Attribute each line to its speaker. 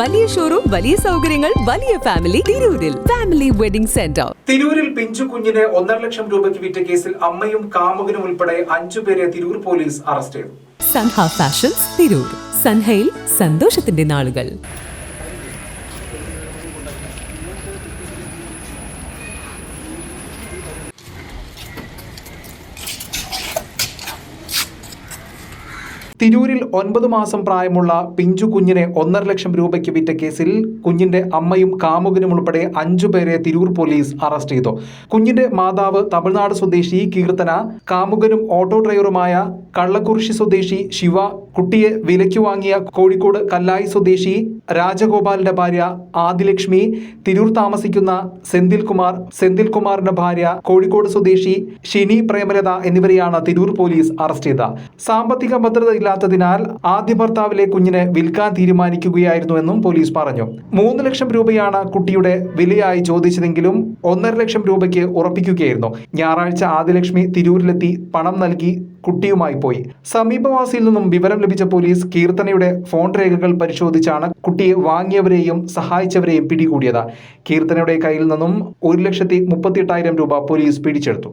Speaker 1: വലിയ ഷോറൂം വലിയ സൗകര്യങ്ങൾ വലിയ ഫാമിലി തിരൂരിൽ. ഫാമിലി വെഡിംഗ് സെന്റർ
Speaker 2: തിരൂരിൽ പിഞ്ചു കുഞ്ഞിനെ ഒന്നര ലക്ഷം രൂപയ്ക്ക് വിറ്റ കേസിൽ അമ്മയും കാമുകനും ഉൾപ്പെടെ അഞ്ചുപേരെ തിരൂർ പോലീസ് അറസ്റ്റ് ചെയ്തു.
Speaker 1: സൻഹ ഫാഷൻസ് തിരൂർ സൻഹയിൽ സന്തോഷത്തിന്റെ നാളുകൾ.
Speaker 2: തിരൂരിൽ ഒൻപത് മാസം പ്രായമുള്ള പിഞ്ചു കുഞ്ഞിനെ ഒന്നര ലക്ഷം രൂപയ്ക്ക് വിറ്റ കേസിൽ കുഞ്ഞിന്റെ അമ്മയും കാമുകനും ഉൾപ്പെടെ അഞ്ചു പേരെ തിരൂർ പോലീസ് അറസ്റ്റ് ചെയ്തു. കുഞ്ഞിന്റെ മാതാവ് തമിഴ്നാട് സ്വദേശി കീർത്തന കാമുകനും ഓട്ടോ ഡ്രൈവറുമായ കള്ളക്കുറിശി സ്വദേശി ശിവ കുട്ടിയെ വിലയ്ക്ക് വാങ്ങിയ കോഴിക്കോട് കല്ലായി സ്വദേശി രാജഗോപാലിന്റെ ഭാര്യ ആദിലക്ഷ്മി തിരൂർ താമസിക്കുന്ന സെന്തിൽ കുമാർ സെന്തിൽ കുമാറിന്റെ ഭാര്യ കോഴിക്കോട് സ്വദേശി ഷിനി പ്രേമലത എന്നിവരെയാണ് തിരൂർ പോലീസ് അറസ്റ്റ് ചെയ്തത്. സാമ്പത്തിക ഭദ്രത ഇല്ലാത്തതിനാൽ ആദ്യ ഭർത്താവിലെ കുഞ്ഞിനെ വിൽക്കാൻ തീരുമാനിക്കുകയായിരുന്നുവെന്നും പോലീസ് പറഞ്ഞു. മൂന്ന് ലക്ഷം രൂപയാണ് കുട്ടിയുടെ വിലയായി ചോദിച്ചതെങ്കിലും ഒന്നര ലക്ഷം രൂപയ്ക്ക് ഉറപ്പിക്കുകയായിരുന്നു. ഞായറാഴ്ച ആദിലക്ഷ്മി തിരൂരിലെത്തി പണം നൽകി കുട്ടിയുമായി പോയി. സമീപവാസിയിൽ നിന്നും വിവരം ലഭിച്ച പോലീസ് കീർത്തനയുടെ ഫോൺ രേഖകൾ പരിശോധിച്ചാണ് കുട്ടിയെ വാങ്ങിയവരെയും സഹായിച്ചവരെയും പിടികൂടിയത്. കീർത്തനയുടെ കയ്യിൽ നിന്നും ഒരു ലക്ഷത്തി മുപ്പത്തിയെട്ടായിരം രൂപ പോലീസ് പിടിച്ചെടുത്തു.